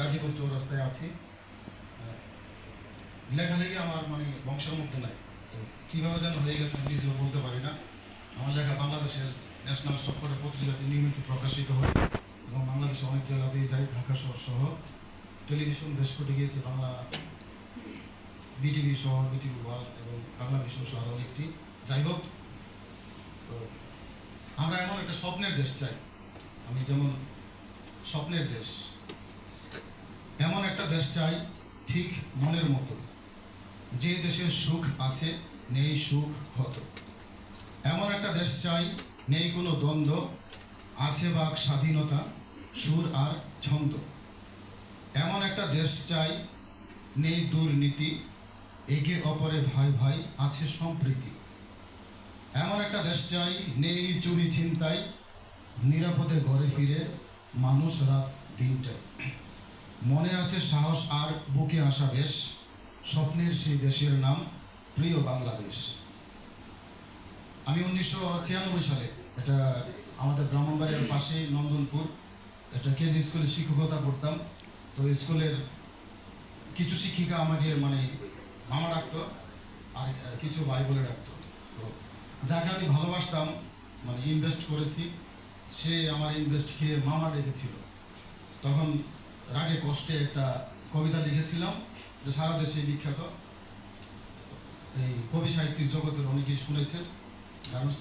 গাজীপুর চৌরাস্তায় আছি লেখালেখি আমার মানে বংশের মধ্যে নাই তো কীভাবে যেন হয়ে গেছে নিজেও বলতে পারি না আমার লেখা বাংলাদেশের ন্যাশনাল সবকটা পত্রিকাতে নিয়মিত প্রকাশিত হয় এবং বাংলাদেশে অনেক জেলাতেই যাই ঢাকা শহর সহ টেলিভিশন বেশ কোটি গিয়েছে বাংলা বিটিভি সহ বিটিভি ওয়ার্ল্ড এবং বাংলা ভিশন সহ আরও একটি যাই হোক তো আমরা এমন একটা স্বপ্নের দেশ চাই। আমি যেমন স্বপ্নের দেশ। এমন একটা দেশ চাই ঠিক মনের মতো। যে দেশের সুখ আছে, নেই সুখ ক্ষত। এমন একটা দেশ চাই, নেই কোনো দ্বন্দ্ব, আছে বাক স্বাধীনতা, সুর আর ছন্দ। এমন একটা দেশ চাই, নেই দুর্নীতি, একে অপরে ভাই ভাই আছে সম্প্রীতি। এমন একটা দেশ চাই, নেই চুরি ছিনতাই, নিরাপদে ঘরে ফিরে মানুষ রাত দিনটায়। মনে আছে সাহস আর বুকে আসা বেশ, স্বপ্নের সেই দেশের নাম প্রিয় বাংলাদেশ। আমি উনিশশো ছিয়ানব্বই সালে এটা আমাদের ব্রাহ্মণবাড়ির পাশে নন্দনপুর একটা কেজি স্কুলে শিক্ষকতা করতাম। তো স্কুলের কিছু শিক্ষিকা আমাকে মানে মামা ডাকতো আর কিছু ভাই বলে ডাকতো। তো যাকে আমি ভালোবাসতাম মানে ইনভেস্ট করেছি সে আমার ইনভেস্ট খেয়ে মামা রেখেছিল। তখন রাগে কষ্টে একটা কবিতা লিখেছিলাম যে সারা দেশে বিখ্যাত। এই কবি সাহিত্যিক জগতের অনেকেই শুনেছেন। গার্মেন্টস